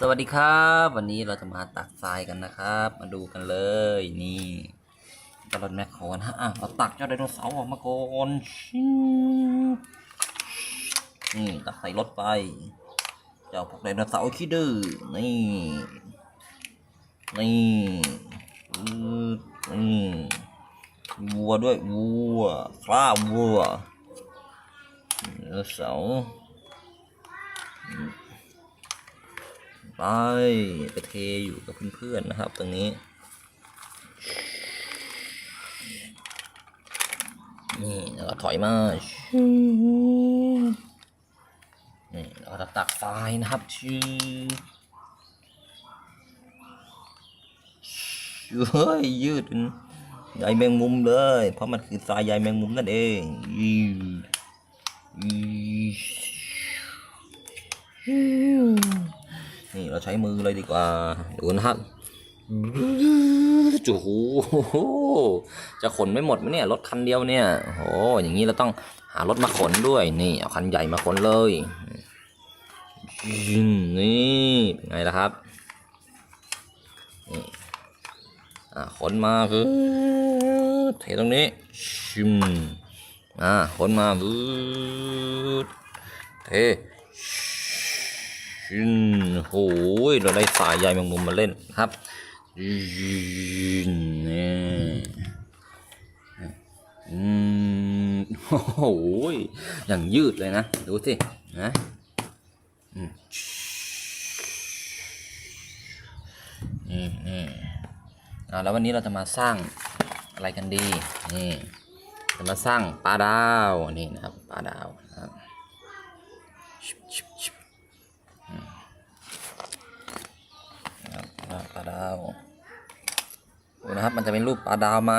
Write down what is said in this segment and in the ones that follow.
สวัสดีครับ วันนี้เราจะมาตักทรายกันนะครับ มาดูกันเลยนี่ตลอดแมคโครนะฮะอะเราตักเจ้าไดโนเสาร์ออกมาก่อนชิงนี่ตักใส่รถไป เจ้าพวกไดโนเสาร์ขี้ดื้อนี่นี่นี่วัวด้วยวัวคล้าวัวไดโนเสาร์ ไปไปเทอยู่กับเพื่อนๆนะครับ ตรงนี้นี่แล้วก็ถอยมานี่เราจะตักทรายนะครับชื่อเฮ้ยยืดเป็นใยแมงมุมเลย เพราะมันคือทรายใยแมงมุมนั่นเองอีอี นี่เราใช้มือเลยดีกว่า ดูนะครับจูหูจะขนไม่หมดไหมเนี่ยรถคันเดียวเนี่ยโอ้อย่างนี้เราต้องหารถมาขนด้วย นี่เอาคันใหญ่มาขนเลยนี่เป็นไงล่ะครับนี่ขนมาคือเทตรงนี้ชิมอ่าขนมาเท โหยเราได้สายใยแมงมุมมาเล่นครับอืมนี่อืมโอ้โหอย่างยืดเลยนะ ดูสิ นะอืมนี่นี่อ่าแล้ววันนี้เราจะมาสร้างอะไรกันดี นี่ จะมาสร้างปลาดาว นี่นะครับ ปลาดาวนะครับปลาดาว ดูนะครับ มันจะเป็นรูปปลาดาวไหม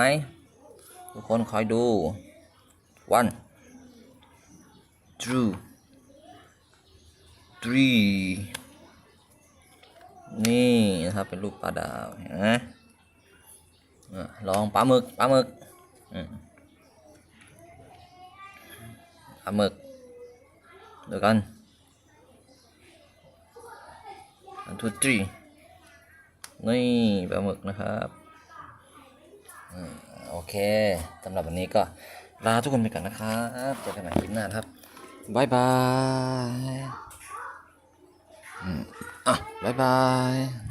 ทุกคนคอยดู one two three นี่นะครับเป็นรูปปลาดาวเห็นไหมอะลองปลาหมึกปลาหมึกปลาหมึกดี๋ยวกัน one two three นี่ปลาหมึกนะครับ เคสำหรับวันนี้ก็ลาทุกคนไปก่อนนะครับเจอกันใหม่คลิปหน้าครับบายบายอะบายบาย